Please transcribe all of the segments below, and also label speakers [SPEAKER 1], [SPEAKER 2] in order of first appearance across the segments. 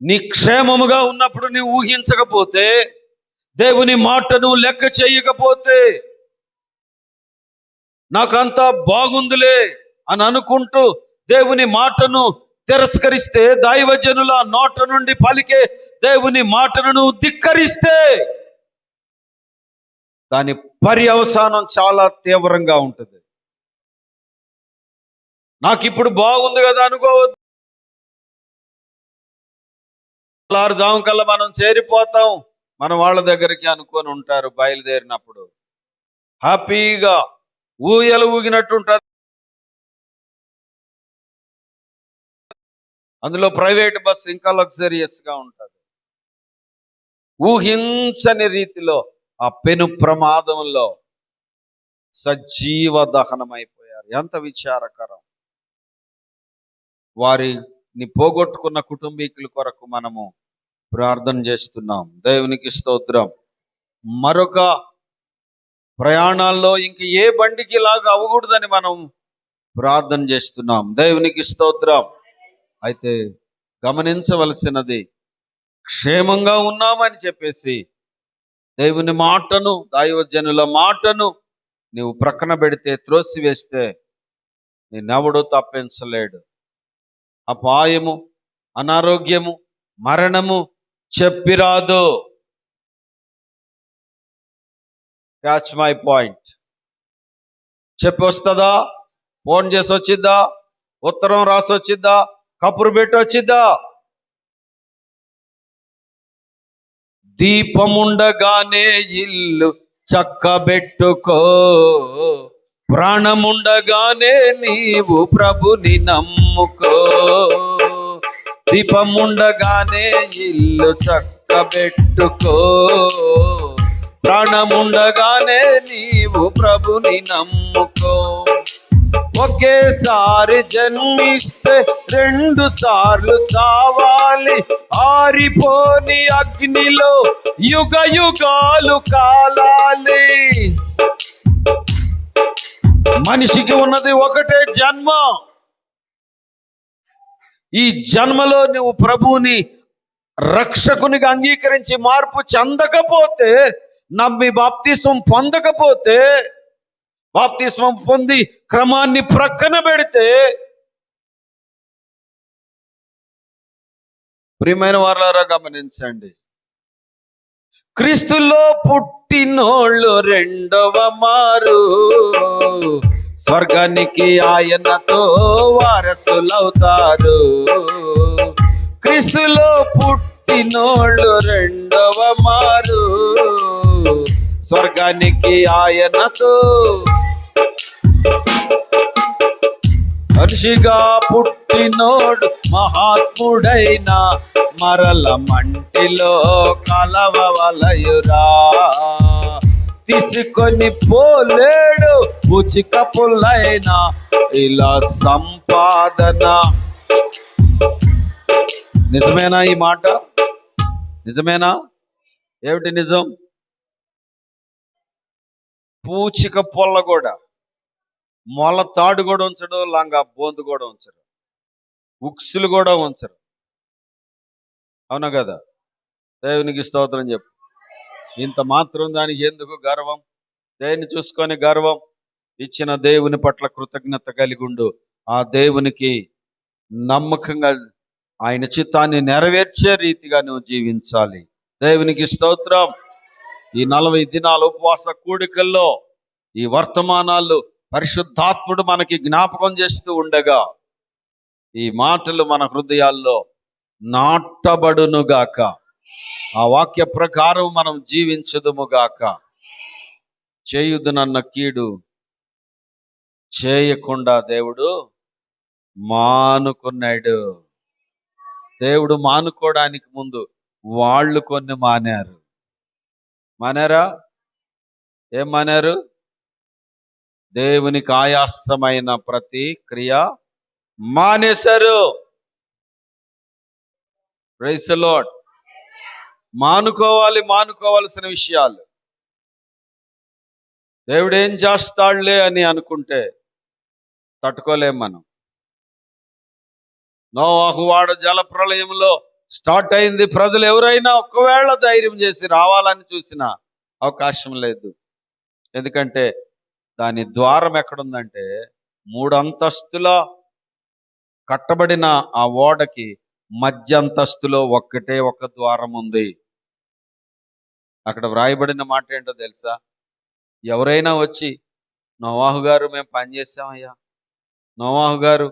[SPEAKER 1] నీ క్షేమముగా ఉన్నప్పుడు నీవు ఊహించకపోతే దేవుని మాటను లెక్క చేయకపోతే నాకంతా బాగుందిలే అని అనుకుంటూ దేవుని మాటను తిరస్కరిస్తే దైవజనుల నోట నుండి పలికే దేవుని మాటను ధిక్కరిస్తే దాని పర్యవసానం చాలా తీవ్రంగా ఉంటుంది. నాకు ఇప్పుడు బాగుంది కదా అనుకోవద్దు. తెల్లారుజాము కల్లా మనం చేరిపోతాం. మన వాళ్ళ దగ్గరికి అనుకొని ఉంటారు బయలుదేరినప్పుడు. హ్యాపీగా ఊయలు ఊగినట్టు ఉంటుంది అందులో ప్రైవేట్ బస్ ఇంకా లగ్జరియస్గా ఉంటుంది. ఊహించని రీతిలో ఆ పెను ప్రమాదంలో సజీవ దహనమైపోయారు. ఎంత విచారకరం. వారి ని పోగొట్టుకున్న కుటుంబీకుల కొరకు మనము ప్రార్థన చేస్తున్నాం. దేవునికి స్తోత్రం. మరొక ప్రయాణాల్లో ఇంక ఏ బండికి లాగా అవ్వకూడదని మనం ప్రార్థన చేస్తున్నాం. దేవునికి స్తోత్రం. అయితే గమనించవలసినది క్షేమంగా ఉన్నామని చెప్పేసి దేవుని మాటను దైవజనుల మాటను నీవు ప్రక్కన పెడితే త్రోసివేస్తే నేనెవడూ తప్పించలేడు. అపాయము అనారోగ్యము మరణము చెప్పిరాదు. క్యాచ్ మై పాయింట్ చెప్పి వస్తుందా ఫోన్ చేసి వచ్చిద్దా? ఉత్తరం రాసి వచ్చిద్దా? కపురు పెట్టి వచ్చిద్దా? దీపముండగానే ఇల్లు చక్కబెట్టుకో. ప్రాణముండగానే నీవు ప్రభుని నమ్ముకో. దీపముండగానే ఇల్లు చక్కబెట్టుకో. ప్రాణముండగానే నీవు ప్రభుని నమ్ముకో. ఒకేసారి జన్మిస్తే రెండు సార్లు చావాలి. ఆరిపోని అగ్నిలో యుగ యుగాలు కాలాలి. మనిషికి ఉన్నది ఒకటే జన్మ. ఈ జన్మలో నువ్వు ప్రభువుని రక్షకునిగా అంగీకరించి మార్పు చెందకపోతే నమ్మి బాప్తిస్వం పొందకపోతే బాప్తిస్వం పొంది క్రమాన్ని ప్రక్కన పెడితే ప్రియమైన వారులారా గమనించండి. క్రీస్తులో పుట్టినోళ్ళు రెండవ మారు. స్వర్గానికి ఆయనతో వారసులవుతారు. క్రీస్తులో పుట్టినోళ్ళు రెండవ మారు. స్వర్గానికి ఆయనతో మనిషిగా పుట్టినోడు మహాత్ముడైన మరల మంటిలో కలవలయురా తీసుకొని పోలేడు ఉచిక పుల్లైన ఇలా సంపాదన. నిజమేనా ఈ మాట? నిజమేనా? ఏమిటి నిజం? పూచిక పొల్ల కూడా మొల తాడు కూడా ఉంచడు లంగా బోందు కూడా ఉంచరు. ఉక్సులు కూడా ఉంచరు. అవునా కదా? దేవునికి స్తోత్రం చెప్పు. ఇంత మాత్రం దానికి ఎందుకు గర్వం? దేన్ని చూసుకొని గర్వం? ఇచ్చిన దేవుని పట్ల కృతజ్ఞత కలిగి ఉండు. ఆ దేవునికి నమ్మకంగా ఆయన చిత్తాన్ని నెరవేర్చే రీతిగా నువ్వు జీవించాలి. దేవునికి స్తోత్రం. ఈ నలభై దినాల ఉపవాస కూడికల్లో ఈ వర్తమానాలు పరిశుద్ధాత్ముడు మనకి జ్ఞాపకం చేస్తూ ఉండగా ఈ మాటలు మన హృదయాల్లో నాటబడునుగాక. ఆ వాక్య ప్రకారం మనం జీవించదుముగాక. చేయుదునన్న కీడు చేయకుండా దేవుడు మానుకున్నాడు. దేవుడు మానుకోవడానికి ముందు వాళ్ళు కొన్ని మానారు. మానారా? ఏం మానారు? దేవునికి ఆయాసమైన ప్రతి క్రియ మానేశారు రైసలోట్ మానుకోవాలి మానుకోవాల్సిన విషయాలు. దేవుడు ఏం చేస్తాడులే అని అనుకుంటే తట్టుకోలేం మనం. నోవాహువాడ జల ప్రళయంలో స్టార్ట్ అయింది. ప్రజలు ఎవరైనా ఒకవేళ ధైర్యం చేసి రావాలని చూసిన అవకాశం లేదు. ఎందుకంటే దాని ద్వారం ఎక్కడుందంటే మూడు అంతస్తుల కట్టబడిన ఆ ఓడకి మధ్య అంతస్తులో ఒక్కటే ఒక ద్వారం ఉంది. అక్కడ వ్రాయబడిన మాట ఏంటో తెలుసా? ఎవరైనా వచ్చి నోవాహు గారు మేము పని చేసామయ్యా నోవాహు గారు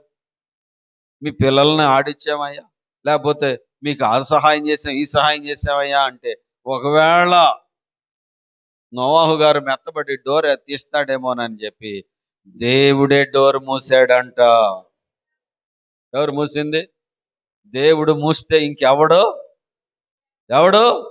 [SPEAKER 1] మీ పిల్లల్ని ఆడిచ్చామయ్యా. లేకపోతే మీకు ఆ సహాయం చేసాం ఈ సహాయం చేసామయ్యా అంటే ఒకవేళ నోవాహు గారు మెత్తబడి డోర్ తీస్తాడేమోనని చెప్పి దేవుడే డోర్ మూసాడంట. ఎవరు మూసింది? దేవుడు మూస్తే ఇంకెవడు? ఎవడు?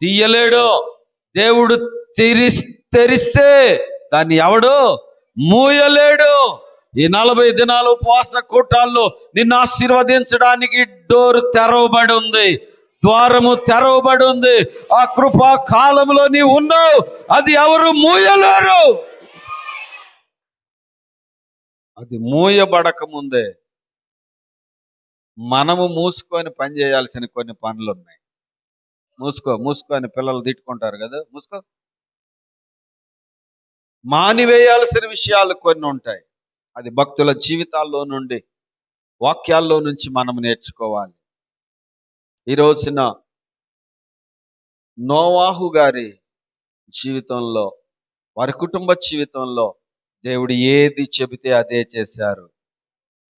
[SPEAKER 1] తీయలేడు. దేవుడు తెరిస్ తెరిస్తే దాన్ని ఎవడు? మూయలేడు. ఈ నలభై దినాలు ఉపవాస కూటాల్లో నిన్ను ఆశీర్వదించడానికి డోర్ తెరవబడి ఉంది. ద్వారము తెరవబడి ఉంది ఆ కృపా కాలంలో నీవు ఉన్నావు. అది ఎవరు మూయలేరు. అది మూయబడక ముందే మనము మూసుకొని పని చేయాల్సిన కొన్ని పనులు ఉన్నాయి మూసుకో మూసుకొని పిల్లలు తిట్టుకుంటారు కదా. మూసుకో. మానివేయాల్సిన విషయాలు కొన్ని ఉంటాయి. అది భక్తుల జీవితాల్లో నుండి వాక్యాల్లో నుంచి మనం నేర్చుకోవాలి. ఈ రోజున నోవాహు గారి జీవితంలో వారి కుటుంబ జీవితంలో దేవుడు ఏది చెబితే అదే చేశారు.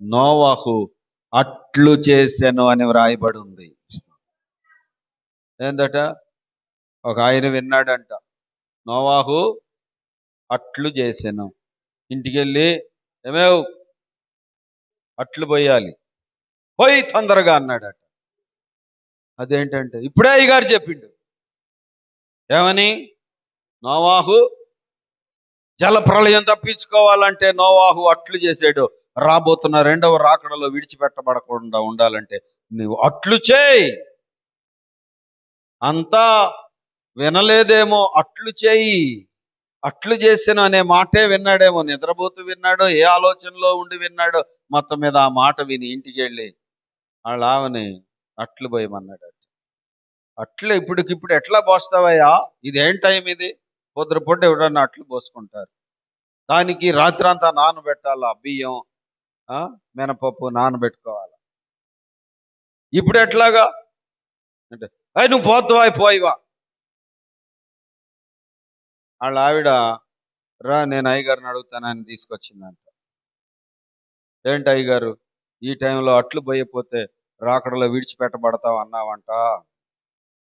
[SPEAKER 1] నోవాహు అట్లు చేశాను అని వ్రాయబడి ఉంది. ఏందట? ఒక ఆయన విన్నాడంట నోవాహు అట్లు చేశాను. ఇంటికి వెళ్ళి ఏమేవ్? అట్లు పోయాలి. పోయి తొందరగా అన్నాడట. అదేంటంటే ఇప్పుడే అయ్యగారు చెప్పిండు. ఏమని? నోవాహు జల ప్రళయం తప్పించుకోవాలంటే నోవాహు అట్లు చేసాడు. రాబోతున్న రెండవ రాకడలో విడిచిపెట్టబడకుండా ఉండాలంటే నువ్వు అట్లు చేయి. అంతా వినలేదేమో అట్లు చేయి. అట్లు చేసిన అనే మాటే విన్నాడేమో నిద్రపోతూ విన్నాడో ఏ ఆలోచనలో ఉండి విన్నాడో మొత్తం మీద ఆ మాట విని ఇంటికి వెళ్ళి వాళ్ళ ఆమెని అట్లు పోయమన్నాడు అట్లు ఇప్పటికిప్పుడు ఎట్లా పోస్తావయ్యా? ఇది ఏం టైం ఇది? పొద్దున పూట ఎవడన్నా అట్లు పోసుకుంటారు. దానికి రాత్రంతా నానబెట్టాలా? బియ్యం ఆ, మినపప్పు నానబెట్టుకోవాలి? ఇప్పుడు ఎట్లాగా? అంటే అయ్యి నువ్వు పోతావా పోయివా వాళ్ళ ఆవిడ రా నేను అయ్యగారిని అడుగుతానని తీసుకొచ్చిందంట. ఏంటి అయ్యగారు? ఈ టైంలో అట్లు పోయపోతే రాకడలో విడిచిపెట్టబడతావు అన్నావంట.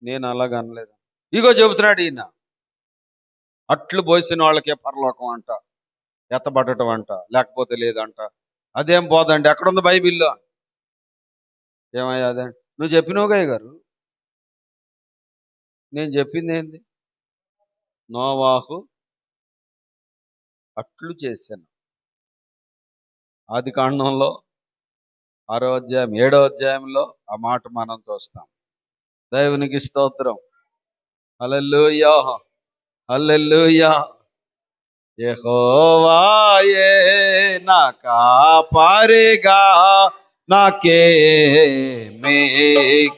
[SPEAKER 1] నేను అలాగ అనలేదు. ఇగో చెబుతున్నాడు ఈయన. అట్లు పోసిన వాళ్ళకే పరలోకం అంట. ఎత్తబడటం అంట. లేకపోతే లేదంట. అదేం పోదండి ఎక్కడుంది బైబిల్లో? ఏమయ్యా అదే? నువ్వు చెప్పినవుగా గారు నేను చెప్పింది ఏంది? నోవాహు అట్లు చేశాను. ఆది కాండంలో ఆరో అధ్యాయం ఏడో అధ్యాయంలో ఆ మాట మనం చూస్తాం. దేవునికి స్తోత్రం. Alleluia hallelujah. యెహోవాయే నా కాపారిగా నాకే మే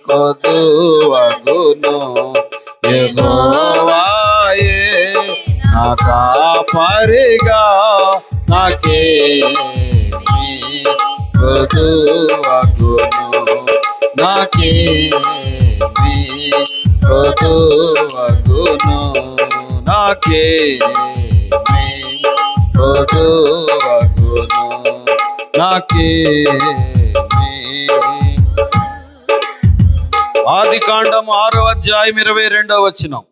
[SPEAKER 1] కొదువగును యెహోవాయే నా కాపరిగా నాకే కొదువగును నాకే కొదువగును నాకే కొదువగును నాకే ఆది కాండం ఆరో అధ్యాయం ఇరవై రెండో వచ్చినాం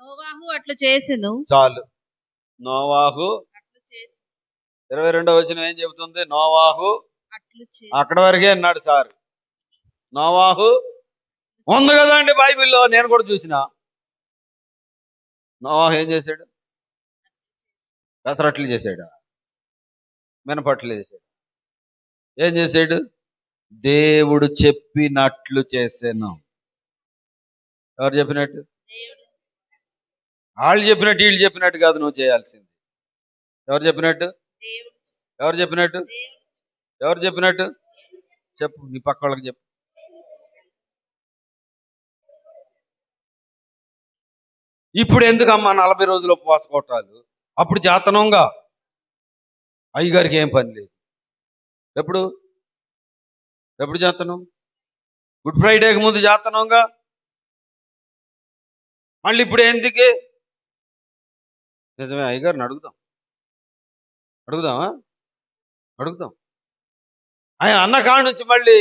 [SPEAKER 2] నోవాహు అట్లు చేసెను.
[SPEAKER 1] చాలు. నోవాహు. ఇరవై రెండో వచ్చిన ఏం చెబుతుంది? నోవాహు అక్కడ వరకే అన్నాడు సార్. నోవాహు ఉంది కదండి బైబిల్లో నేను కూడా చూసిన. నోవాహు ఏం చేశాడు? పెసరట్లు చేశాడు. మినపట్లు చేశాడు. ఏం చేశాడు? దేవుడు చెప్పినట్లు చేశాను. ఎవరు చెప్పినట్టు? వాళ్ళు చెప్పినట్టు వీళ్ళు చెప్పినట్టు కాదు నువ్వు చేయాల్సింది. ఎవరు చెప్పినట్టు? ఎవరు చెప్పినట్టు? ఎవరు చెప్పినట్టు? చెప్పు నీ పక్క వాళ్ళకి చెప్పు. ఇప్పుడు ఎందుకమ్మా నలభై రోజులు ఉపవాస కొట్టాలు అప్పుడు జాతనంగా. అయ్యగారికి ఏం పని లేదు. ఎప్పుడు? ఎప్పుడు జాతనం? గుడ్ ఫ్రైడేకి ముందు జాతనంగా. మళ్ళీ ఇప్పుడు ఎందుకు? నిజమే అయ్యగారిని అడుగుదాం. అడుగుదామా? అడుగుదాం. ఆయన అన్న కాడ నుంచి మళ్ళీ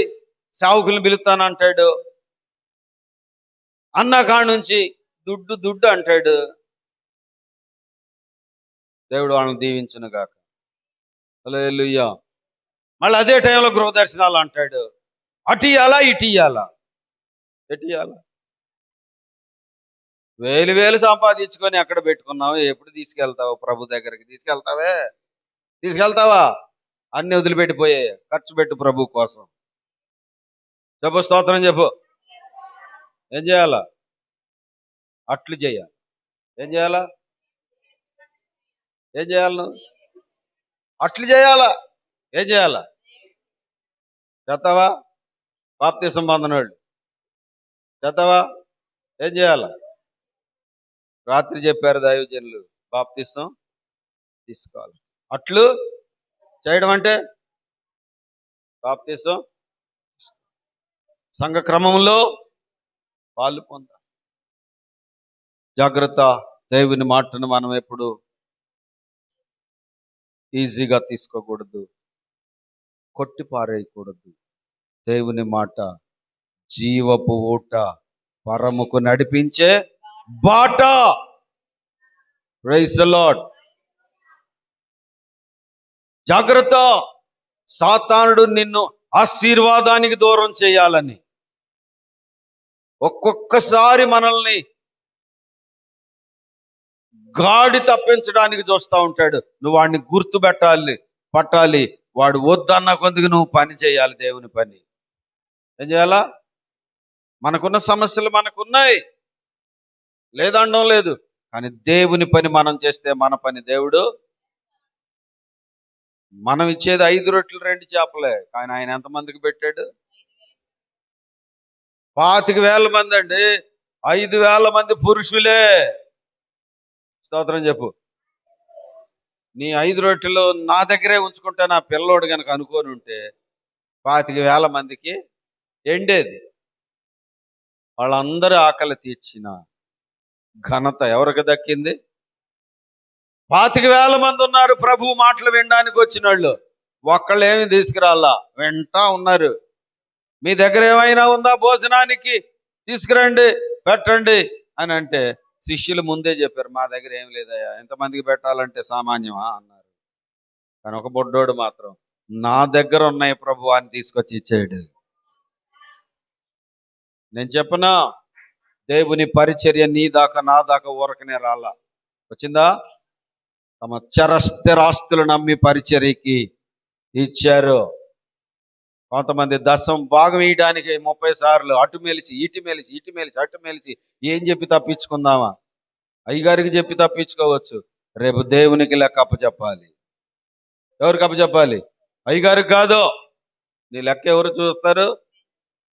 [SPEAKER 1] సేవకులను పిలుస్తానంటాడు అన్నకాడ నుంచి దుడ్డు దుడ్డు అంటాడు. దేవుడు వాళ్ళని దీవించిన గాక. అలా మళ్ళీ అదే టైంలో గృహ దర్శనాలు అంటాడు. అటు ఇయ్యాలా ఇటు ఇయ్యాలా. ఎటు ఇయ్యాలా? వేలు వేలు సంపాదించుకొని ఎక్కడ పెట్టుకున్నావు? ఎప్పుడు తీసుకెళ్తావు? ప్రభు దగ్గరికి తీసుకెళ్తావే? తీసుకెళ్తావా? అన్ని వదిలిపెట్టిపోయాయి. ఖర్చు పెట్టు ప్రభు కోసం. చెప్పు స్తోత్రం చెప్పు. ఏం చేయాలా? అట్లు చేయాలి. ఏం చేయాలా? ఏం చేయాలి అట్లు చేయాలా? ఏం చేయాలా? చేస్తావా? బాప్తి సంబంధనోళ్ళు చేస్తావా? ఏం చేయాలా? రాత్రి చెప్పారు దైవజనులు బాప్తిసం తీసుకోవాలి. అట్లు చేయడం అంటే బాప్తీసం. సంఘ క్రమంలో పాలు పొందాలి జాగ్రత్త. దేవుని మాటను మనం ఎప్పుడు ఈజీగా తీసుకోకూడదు. కొట్టి పారేయకూడదు. దేవుని మాట జీవపు ఊట పరముకు నడిపించే బాట. ప్రైజ్ లాడ్ జాగ్రత్త. సాతానుడు నిన్ను ఆశీర్వాదానికి దూరం చేయాలని. ఒక్కొక్కసారి మనల్ని గాడి తప్పించడానికి చూస్తూ ఉంటాడు. నువ్వు వాడిని గుర్తు పెట్టాలి పట్టాలి. వాడు వద్దన్న కొద్దిగా నువ్వు పని చేయాలి దేవుని పని. ఏం చేయాలా? మనకున్న సమస్యలు మనకున్నాయి. లేదండం లేదు. కానీ దేవుని పని మనం చేస్తే మన పని దేవుడు మనం ఇచ్చేది ఐదు రొట్టెలు రెండు చేపలే. కానీ ఆయన ఎంతమందికి పెట్టాడు? పాతిక వేల మంది అండి. ఐదు వేల మంది పురుషులే. స్తోత్రం చెప్పు. నీ ఐదు రొట్టెలు నా దగ్గరే ఉంచుకుంటే నా పిల్లోడు కనుక అనుకొని ఉంటే పాతిక వేల మందికి ఎండేది. వాళ్ళందరూ ఆకలి తీర్చిన ఘనత ఎవరికి దక్కింది? పాతిక వేల మంది ఉన్నారు ప్రభు మాటలు వినడానికి వచ్చిన వాళ్ళు. ఒక్కళ్ళు ఏమి తీసుకురాలా? వింటా ఉన్నారు. మీ దగ్గర ఏమైనా ఉందా భోజనానికి? తీసుకురండి పెట్టండి అని అంటే శిష్యులు ముందే చెప్పారు మా దగ్గర ఏం లేదయ్యా ఎంతమందికి పెట్టాలంటే సామాన్యమా? అన్నారు. కానీ ఒక బొడ్డోడు మాత్రం నా దగ్గర ఉన్నాయి ప్రభు అని తీసుకొచ్చి ఇచ్చేయడు నేను చెప్పనా? దేవుని పరిచర్య నీ దాకా నా దాకా ఊరకనే రాలా. వచ్చిందా? తమ చరస్థిరాస్తులు నమ్మి పరిచర్యకి ఇచ్చారు. కొంతమంది దశం భాగం వేయడానికి ముప్పై సార్లు అటు మెలిసి ఇటు మెలిసి ఇటు మెలిసి అటు మెలిసి ఏం చెప్పి తప్పించుకుందామా? అయ్యగారికి చెప్పి తప్పించుకోవచ్చు. రేపు దేవునికి లెక్క అప్పచెప్పాలి. ఎవరికి అప్పచెప్పాలి? అయ్యగారికి కాదు. నీ లెక్క ఎవరు చూస్తారు?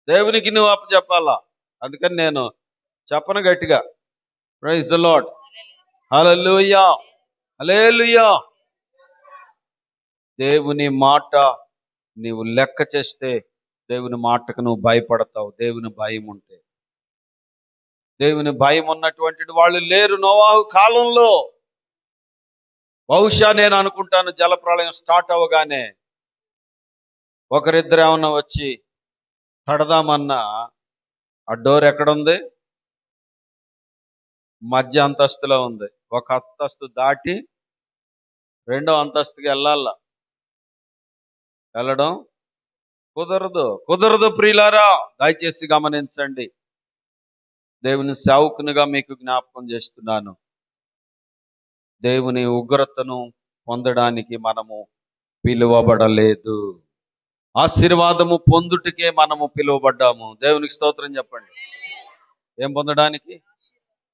[SPEAKER 1] దేవునికి నువ్వు అప్పచెప్పాలా? అందుకని నేను చెప్పను గట్టిగా. Praise the Lord hello hallelujah. దేవుని మాట నీవు లెక్క చేస్తే దేవుని మాటకు నువ్వు భయపడతావు దేవుని భయం ఉంటే. దేవుని భయం ఉన్నటువంటి వాళ్ళు లేరు నోవాహు కాలంలో. బహుశా నేను అనుకుంటాను జలప్రళయం స్టార్ట్ అవ్వగానే ఒకరిద్దరు ఏమన్నా వచ్చి తడదామన్నా ఆ డోర్ ఎక్కడుంది? మధ్య అంతస్తులో ఉంది. ఒక అంతస్తు దాటి రెండో అంతస్తుకి వెళ్ళాల. వెళ్ళడం కుదరదు. కుదరదు ప్రియులారా దయచేసి గమనించండి. దేవుని సేవకునిగా మీకు జ్ఞాపకం చేస్తున్నాను. దేవుని ఉగ్రతను పొందడానికి మనము పిలువబడలేదు. ఆశీర్వాదము పొందుటకే మనము పిలువబడ్డాము. దేవునికి స్తోత్రం చెప్పండి. ఏం పొందడానికి?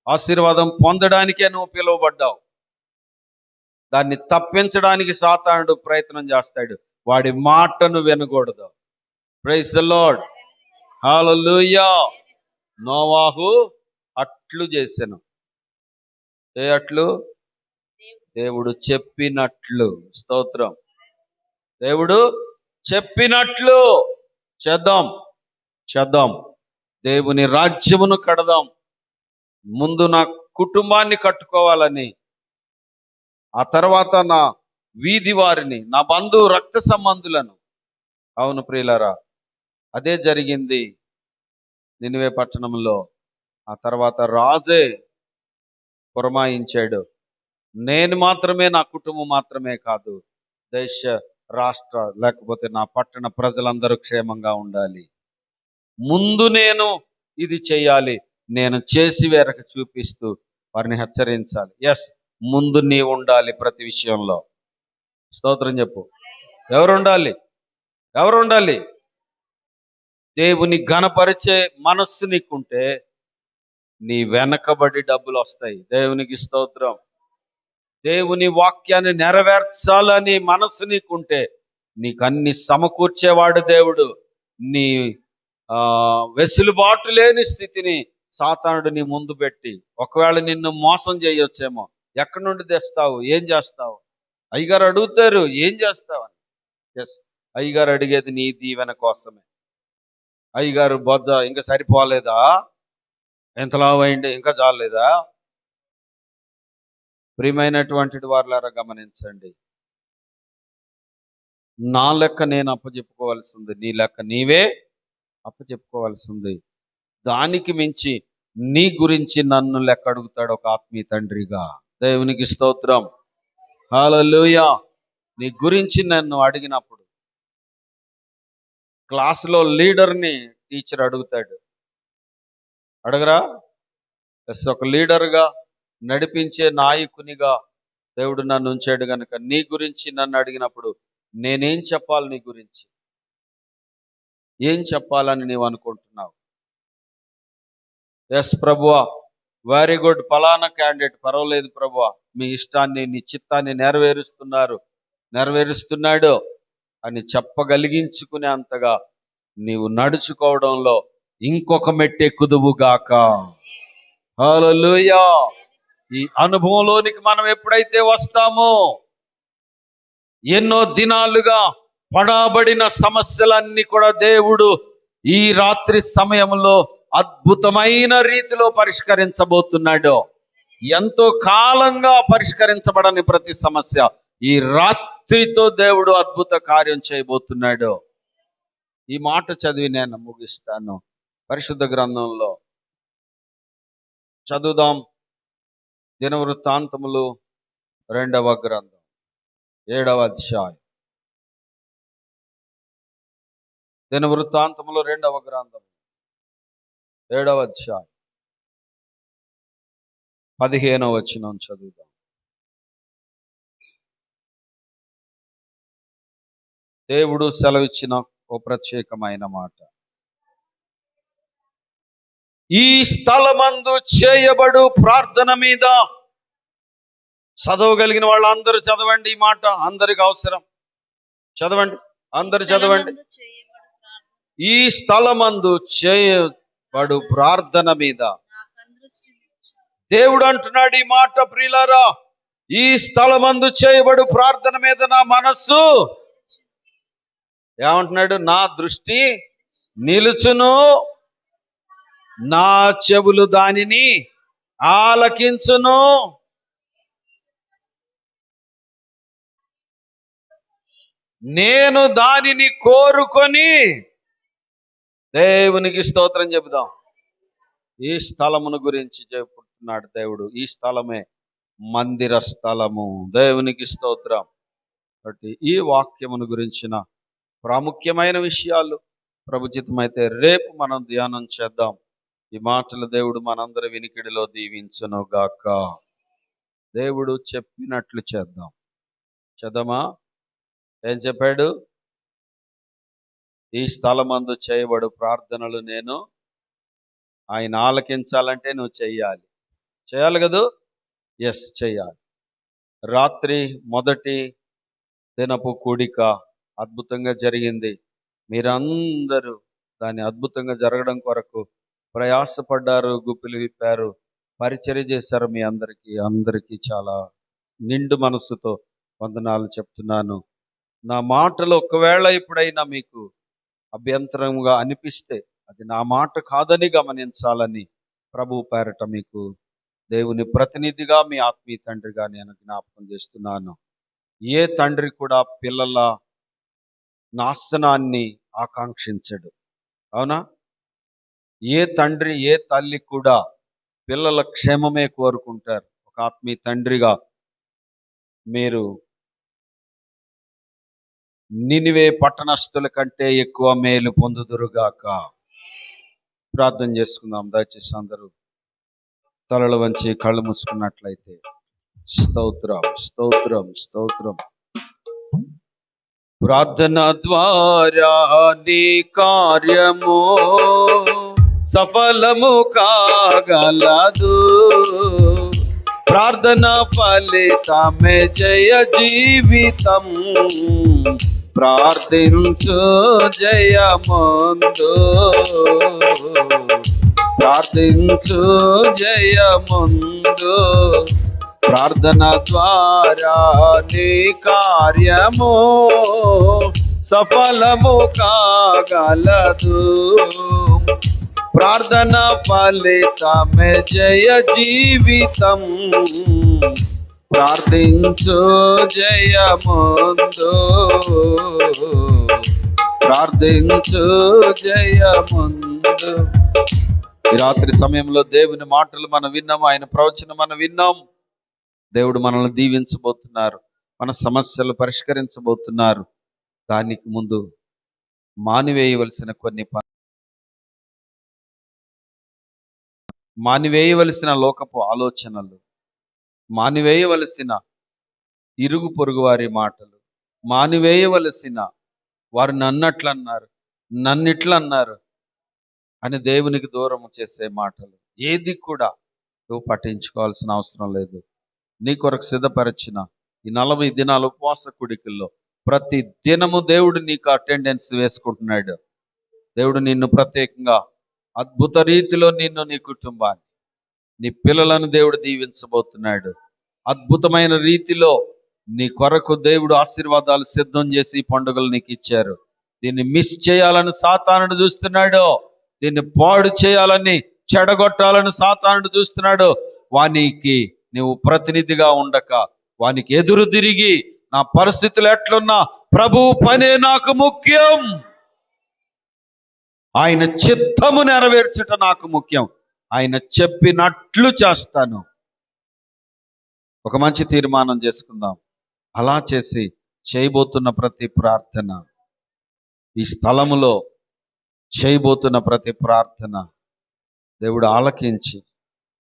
[SPEAKER 1] ఆశీర్వాదం పొందడానికే నువ్వు పిలువబడ్డావు. దాన్ని తప్పించడానికి సాతానుడు ప్రయత్నం చేస్తాడు. వాడి మాటను వినకూడదు. ప్రైస్ ద లార్డ్ హల్లెలూయా నోవాహు అట్లు చేశాను ఏ అట్లు? దేవుడు చెప్పినట్లు. స్తోత్రం. దేవుడు చెప్పినట్లు. చేద్దాం. చేద్దాం. దేవుని రాజ్యమును కడదాం. ముందు నా కుటుంబాన్ని కట్టుకోవాలని. ఆ తర్వాత నా వీధి వారిని నా బంధువు రక్త సంబంధులను. అవును ప్రియులరా అదే జరిగింది నినివే పట్టణంలో. ఆ తర్వాత రాజే పురమాయించాడు. నేను మాత్రమే నా కుటుంబం మాత్రమే కాదు దేశ రాష్ట్ర లేకపోతే నా పట్టణ ప్రజలందరూ క్షేమంగా ఉండాలి. ముందు నేను ఇది చేయాలి. నేను చేసి వేరక చూపిస్తూ వారిని హెచ్చరించాలి. ఎస్ ముందు నీ ఉండాలి ప్రతి విషయంలో. స్తోత్రం చెప్పు. ఎవరు ఉండాలి ఎవరు ఉండాలి దేవుని ఘనపరిచే మనస్సు నీకుంటే నీ వెనకబడి డబ్బులు వస్తాయి దేవునికి స్తోత్రం. దేవుని వాక్యాన్ని నెరవేర్చాలని మనసు నీకుంటే నీకు అన్ని సమకూర్చేవాడు దేవుడు. నీ ఆ వెసులుబాటు లేని స్థితిని సాతానుడు నీ ముందు పెట్టి. ఒకవేళ నిన్ను మోసం చేయొచ్చేమో ఎక్కడి నుండి తెస్తావు? ఏం చేస్తావు? అయ్యగారు అడుగుతారు ఏం చేస్తావు అని. ఎస్ అయ్యగారు అడిగేది నీ దీవెన కోసమే. అయ్యగారు బొజ్జ ఇంకా సరిపోలేదా? ఎంతలా అయింది ఇంకా చాలేదా ప్రియమైనటువంటి వారులారా గమనించండి. నా లెక్క నేను అప్పచెప్పుకోవాల్సి ఉంది నీ లెక్క నీవే అప్పచెప్పుకోవాల్సి ఉంది దానికి మించి నీ గురించి నన్ను లెక్క అడుగుతాడు ఒక ఆత్మీయ తండ్రిగా. దేవునికి స్తోత్రం. హల్లెలూయా. నీ గురించి నన్ను అడిగినప్పుడు క్లాసులో లీడర్ని టీచర్ అడుగుతాడు. అడగరా? ఎస్ ఒక లీడర్గా నడిపించే నాయకునిగా దేవుడు నన్ను ఉంచాడు కనుక నీ గురించి నన్ను అడిగినప్పుడు నేనేం చెప్పాలి నీ గురించి? ఏం చెప్పాలని నీవు అనుకుంటున్నావు? ఎస్ ప్రభువా. వెరీ గుడ్ ఫలానా క్యాండిడేట్ పర్వాలేదు ప్రభు. మీ ఇష్టాన్ని నీ చిత్తాన్ని నెరవేరుస్తున్నారు. నెరవేరుస్తున్నాడు అని చెప్పగలిగించుకునే అంతగా నీవు నడుచుకోవడంలో ఇంకొక మెట్టే గాక. హలోయా ఈ అనుభవంలోనికి మనం ఎప్పుడైతే వస్తామో ఎన్నో దినాలుగా పడబడిన సమస్యలన్నీ కూడా దేవుడు ఈ రాత్రి సమయంలో అద్భుతమైన రీతిలో పరిష్కరించబోతున్నాడో. ఎంతో కాలంగా పరిష్కరించబడని ప్రతి సమస్య ఈ రాత్రితో దేవుడు అద్భుత కార్యం చేయబోతున్నాడు. ఈ మాట చదివి నేను ముగిస్తాను. పరిశుద్ధ గ్రంథంలో చదువుదాం. దినవృత్తాంతములు రెండవ గ్రంథం ఏడవ అధ్యాయం. దినవృత్తాంతములు రెండవ గ్రంథం. ఏడవ అధ్యాయం. పదిహేనవ వచనం చదువుదాం. దేవుడు సెలవిచ్చిన ఓ ప్రత్యేకమైన మాట. ఈ స్థలమందు చేయబడు ప్రార్థన మీద చదవగలిగిన వాళ్ళందరూ చదవండి ఈ మాట. అందరికి అవసరం. చదవండి. అందరు చదవండి. ఈ స్థలమందు చేయబడు ప్రార్థన మీద. దేవుడు అంటున్నాడు ఈ మాట ప్రియులారా ఈ స్థలమందు చేయబడు ప్రార్థన మీద నా మనస్సు. ఏమంటున్నాడు? నా దృష్టి నిలుచును. నా చెవులు దానిని ఆలకించును. నేను దానిని కోరుకొని దేవునికి స్తోత్రం చెబుదాం. ఈ స్థలమును గురించి చెబుతున్నాడు దేవుడు. ఈ స్థలమే మందిర స్థలము. దేవునికి స్తోత్రం. కాబట్టి ఈ వాక్యమును గురించిన ప్రాముఖ్యమైన విషయాలు ప్రభుచితమైతే రేపు మనం ధ్యానం చేద్దాం. ఈ మాటలు దేవుడు మనందరి వినికిడిలో దీవించను గాక దేవుడు చెప్పినట్లు చేద్దాం. చదమా ఏం చెప్పాడు? ఈ స్థలమందు చేయబడు ప్రార్థనలు నేను ఆయన ఆలకించాలంటే నువ్వు చెయ్యాలి. చేయాలి కదూ? ఎస్ చేయాలి రాత్రి మొదటి దినపు కూడిక అద్భుతంగా జరిగింది. మీరందరూ దాన్ని అద్భుతంగా జరగడం కొరకు ప్రయాసపడ్డారు గుప్పిలు విప్పారు పరిచర్య చేశారు మీ అందరికీ. అందరికీ చాలా నిండు మనస్సుతో వందనాలు చెప్తున్నాను. నా మాటలు ఒకవేళ ఎప్పుడైనా మీకు అభ్యంతరంగా అనిపిస్తే అది నా మాట కాదని గమనించాలని ప్రభు పేరట మీకు దేవుని ప్రతినిధిగా మీ ఆత్మీయ తండ్రిగా నేను జ్ఞాపకం చేస్తున్నాను. ఏ తండ్రి కూడా పిల్లల నాశనాన్ని ఆకాంక్షించడు. అవునా? ఏ తండ్రి ఏ తల్లి కూడా పిల్లల క్షేమమే కోరుకుంటారు. ఒక ఆత్మీయ తండ్రిగా మీరు నినివే పట్టణస్థుల కంటే ఎక్కువ మేలు పొందుదురుగాక. ప్రార్థన చేసుకుందాం దయచేసి అందరూ తలలు వంచి కళ్ళు మూసుకున్నట్లయితే. స్తోత్రం స్తోత్రం స్తోత్రం. ప్రార్థన ద్వారా నీ కార్యము సఫలము కాగలదు. ప్రార్థన ఫలితమే జయ జీవితం ప్రార్థించు జయముందు ప్రార్థించు జయముందు ప్రార్థన ద్వారా నీ కార్యము సఫలము కాగలదు. ప్రార్థన ఫలితమే జయ జీవితం. ప్రార్థించు జయముందు. ప్రార్థించు జయముందు. ఈ రాత్రి సమయంలో దేవుని మాటలు మనం విన్నాం ఆయన ప్రవచనం మనం విన్నాం దేవుడు మనల్ని దీవించబోతున్నారు మన సమస్యలు పరిష్కరించబోతున్నారు. దానికి ముందు మానివేయవలసిన కొన్ని మానివేయవలసిన లోకపు ఆలోచనలు మానివేయవలసిన ఇరుగు పొరుగు వారి మాటలు మానివేయవలసిన వారు నన్నట్లు అన్నారు అని దేవునికి దూరం చేసే మాటలు. ఏది కూడా నువ్వు పట్టించుకోవాల్సిన అవసరం లేదు. నీ కొరకు సిద్ధపరిచిన ఈ నలభై దినాల ఉపవాస కుడికల్లో ప్రతి దినము దేవుడు నీకు అటెండెన్స్ వేసుకుంటున్నాడు. దేవుడు నిన్ను ప్రత్యేకంగా అద్భుత రీతిలో నిన్ను నీ కుటుంబాన్ని నీ పిల్లలను దేవుడు దీవించబోతున్నాడు. అద్భుతమైన రీతిలో నీ కొరకు దేవుడు ఆశీర్వాదాలు సిద్ధం చేసి పండుగలు నీకు ఇచ్చారు. దీన్ని మిస్ చేయాలని సాతానుడు చూస్తున్నాడు. దీన్ని పాడు చేయాలని చెడగొట్టాలని సాతానుడు చూస్తున్నాడు. వానికి నువ్వు ప్రతినిధిగా ఉండక. వానికి ఎదురు తిరిగి నా పరిస్థితులు ఎట్లున్నా ప్రభు పనే నాకు ముఖ్యం. ఆయన చిత్తము నెరవేర్చుట నాకు ముఖ్యం. ఆయన చెప్పినట్లు చేస్తాను. ఒక మంచి తీర్మానం చేసుకుందాం. అలా చేసి చేయబోతున్న ప్రతి ప్రార్థన ఈ స్థలములో చేయబోతున్న ప్రతి ప్రార్థన దేవుడు ఆలకించి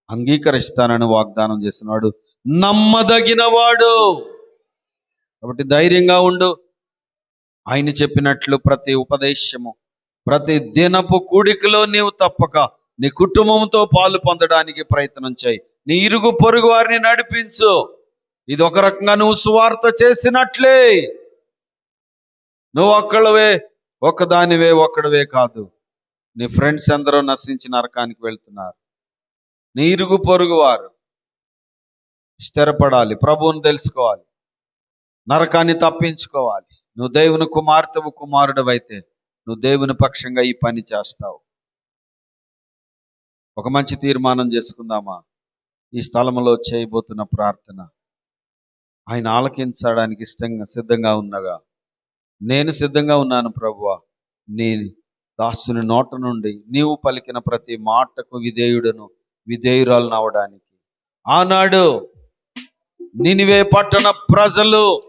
[SPEAKER 1] అంగీకరిస్తానని వాగ్దానం చేస్తున్నాడు. నమ్మదగిన వాడు కాబట్టి ధైర్యంగా ఉండు. ఆయన చెప్పినట్లు ప్రతి ఉపదేశము ప్రతి దినపు కూడికలో నీవు తప్పక నీ కుటుంబంతో పాలు పొందడానికి ప్రయత్నం చేయి. నీ ఇరుగు పొరుగు వారిని నడిపించు. ఇది ఒక రకంగా నువ్వు సువార్త చేసినట్లే. నువ్వు ఒక్కడవే ఒక్కదానివే ఒక్కడవే కాదు. నీ ఫ్రెండ్స్ అందరూ నశించి నరకానికి వెళ్తున్నారు. నీ ఇరుగు పొరుగు వారు స్థిరపడాలి. ప్రభువుని తెలుసుకోవాలి. నరకాన్ని తప్పించుకోవాలి. నువ్వు దేవుని కుమార్తెవు కుమారుడవైతే నువ్వు దేవుని పక్షంగా ఈ పని చేస్తావు. ఒక మంచి తీర్మానం చేసుకుందామా? ఈ స్థలంలో చేయబోతున్న ప్రార్థన. ఆయన ఆలకించడానికి ఇష్టంగా సిద్ధంగా ఉన్నగా. నేను సిద్ధంగా ఉన్నాను ప్రభువ. నీ దాసుని నోట నుండి నీవు పలికిన ప్రతి మాటకు విధేయుడను విధేయురాలను అవడానికి ఆనాడు నినివే పట్టణ ప్రజలు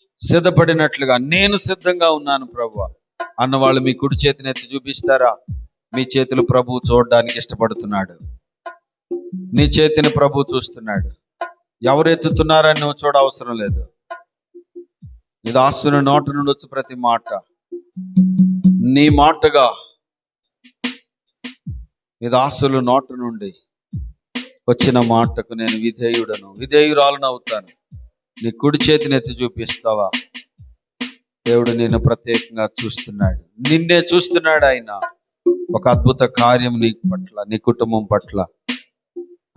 [SPEAKER 1] సిద్ధపడినట్లుగా నేను సిద్ధంగా ఉన్నాను ప్రభు అన్నవాళ్ళు మీ కుడి చేతిని ఎత్తి చూపిస్తారా? మీ చేతులు ప్రభు చూడడానికి ఇష్టపడుతున్నాడు. నీ చేతిని ప్రభు చూస్తున్నాడు. ఎవరు ఎత్తుతున్నారని నువ్వు చూడ అవసరం లేదు. ఇది ఆస్తుని నోట నుండి వచ్చి ప్రతి మాట. నీ మాటగా మీ దాసులు నోటు నుండి వచ్చిన మాటకు నేను విధేయుడను. విధేయురాలను అవుతాను. నీ కుడి చేతిని ఎత్తి చూపిస్తావా? దేవుడు నేను ప్రత్యేకంగా చూస్తున్నాడు. నిన్నే చూస్తున్నాడు ఆయన. ఒక అద్భుత కార్యం నీ పట్ల నీ కుటుంబం పట్ల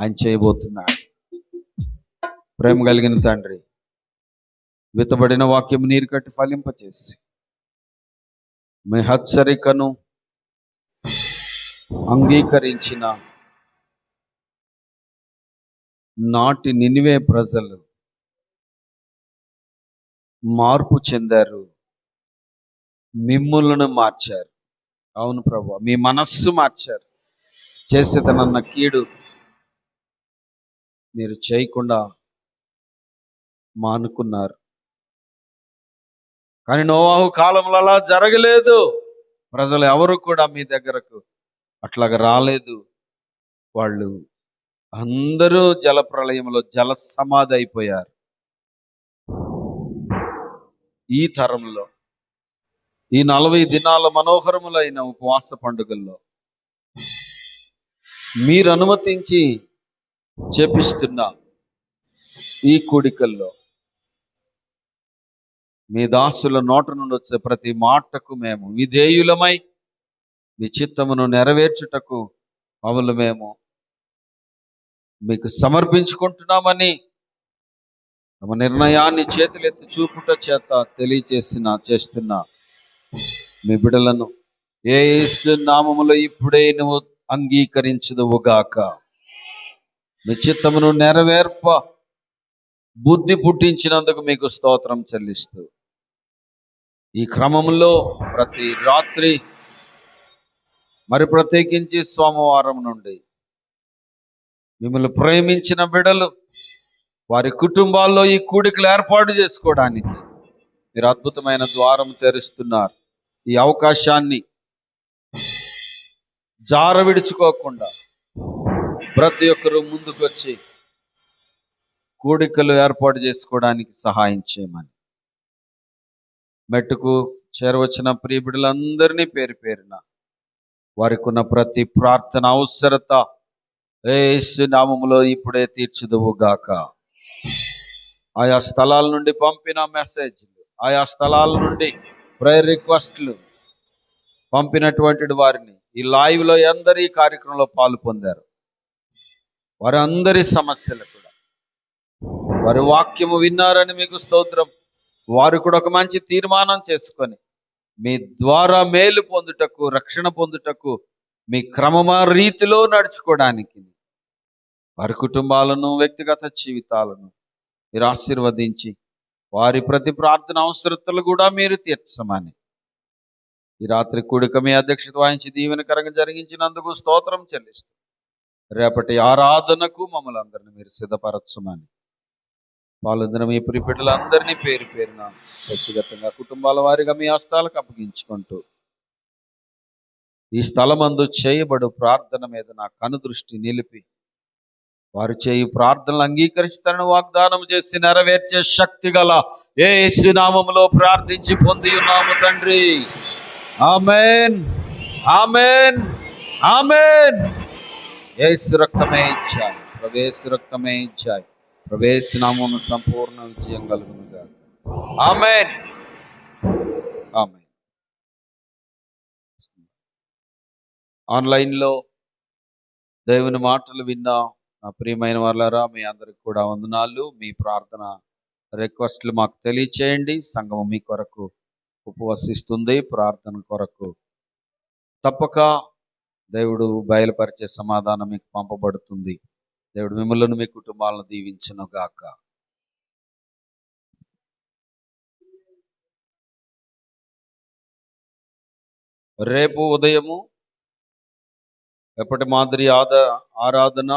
[SPEAKER 1] ఆయన చేయబోతున్నాడు. ప్రేమ కలిగిన తండ్రి విత్తబడిన వాక్యం నీరు కట్టి ఫలింపచేసి మీ హెచ్చరికను అంగీకరించిన నాటి నినివే ప్రజలు మార్పు చెందారు మిమ్ములను మార్చారు. అవును ప్రభు మీ మనస్సు మార్చారు. చేసేదనన్న కీడు మీరు చేయకుండా మానుకున్నారు. కానీ నోవాహు కాలంలో అలా జరగలేదు. ప్రజలు ఎవరు కూడా మీ దగ్గరకు అట్లాగా రాలేదు. వాళ్ళు అందరూ జల ప్రళయంలో జల సమాధి అయిపోయారు. ఈ తరంలో ఈ నలభై దినాల మనోహరములైన ఉపవాస పండుగల్లో మీరు అనుమతించి చేపిస్తున్న ఈ కోడికల్లో మీ దాసుల నోట నుండి వచ్చే ప్రతి మాటకు మేము విధేయులమై మీ చిత్తమును నెరవేర్చుటకు మమ్మల్ని మేము మీకు సమర్పించుకుంటున్నామని తమ నిర్ణయాన్ని చేతులెత్తి చూపుట చేత తెలియచేసిన చేస్తున్న మీ బిడలను ఏ నామములో ఇప్పుడే నువ్వు అంగీకరించదువుగాక. మీ చిత్తమును నెరవేర్ప బుద్ధి పుట్టించినందుకు మీకు స్తోత్రం చెల్లిస్తూ. ఈ క్రమంలో ప్రతి రాత్రి మరి ప్రత్యేకించి సోమవారం నుండి మిమ్మల్ని ప్రేమించిన బిడలు వారి కుటుంబాల్లో ఈ కూడికలు ఏర్పాటు చేసుకోవడానికి మీరు అద్భుతమైన ద్వారం తెరుస్తున్నారు. ఈ అవకాశాన్ని జార విడుచుకోకుండా ప్రతి ఒక్కరూ ముందుకొచ్చి కూడికలు ఏర్పాటు చేసుకోవడానికి సహాయం చేయమని. మెట్టుకు చేరవచ్చిన ప్రియ బిడ్డలందరినీ పేరు పేరున వారికి ఉన్న ప్రతి ప్రార్థన అవసరత యేసు నామములో ఇప్పుడే తీర్చుదువుగాక ఆయా స్థలాల నుండి పంపిన మెసేజ్లు ఆయా స్థలాల నుండి ప్రేయర్ రిక్వెస్ట్లు పంపినటువంటి వారిని ఈ లైవ్లో లో అందరి ఈ కార్యక్రమంలో పాలు పొందారు. వారందరి సమస్యలు కూడా. వారి వాక్యము విన్నారని మీకు స్తోత్రం. వారు కూడా ఒక మంచి తీర్మానం చేసుకొని మీ ద్వారా మేలు పొందుటకు రక్షణ పొందుటకు మీ క్రమమా రీతిలో నడుచుకోవడానికి. వారి కుటుంబాలను వ్యక్తిగత జీవితాలను మీరు ఆశీర్వదించి వారి ప్రతి ప్రార్థన అవసరతలు కూడా మీరు తీర్చమని. ఈ రాత్రి కూడిక మీ అధ్యక్షత వహించి దీవెనకరంగా జరిగించినందుకు స్తోత్రం చెల్లిస్తూ రేపటి ఆరాధనకు మమ్మల్ని అందరిని మీరు సిద్ధపరచమని. పాల్గొందిన మీ బిడ్డలందరినీ పేరు పేరున వ్యక్తిగతంగా కుటుంబాల వారిగా మీ హస్తాలకు అప్పగించుకుంటూ ఈ స్థలమందు చేయబడు ప్రార్థన మీద నా కనుదృష్టి నిలిపి వారు చేయు ప్రార్థనలు అంగీకరిస్తారని వాగ్దానం చేసి నెరవేర్చే శక్తి గల ఏ నామములో ప్రార్థించి పొంది ఉన్నాము తండ్రి. ఆమెన్. ఆమెన్. ఆమెన్. ఏసు రక్తమే ఇచ్చాయి ప్రవేశ రక్తమే ఇచ్చాయి. ప్రవేశ నామము సంపూర్ణ విజయం కలుగునుగా ఆమెన్ ఆమెన్ ఆన్లైన్లో దేవుని మాటలు విన్నా నా ప్రియమైన వాళ్ళారా మీ అందరికి కూడా వందనాలు మీ ప్రార్థన రిక్వెస్ట్లు మాకు తెలియచేయండి సంఘం మీ కొరకు ఉపవసిస్తుంది ప్రార్థన కొరకు తప్పక దేవుడు బయలుపరిచే సమాధానం మీకు పంపబడుతుంది దేవుడు మిమ్మల్ని మీ కుటుంబాలను దీవించును గాక రేపు ఉదయము ఎప్పటి మాదిరి ఆద ఆరాధన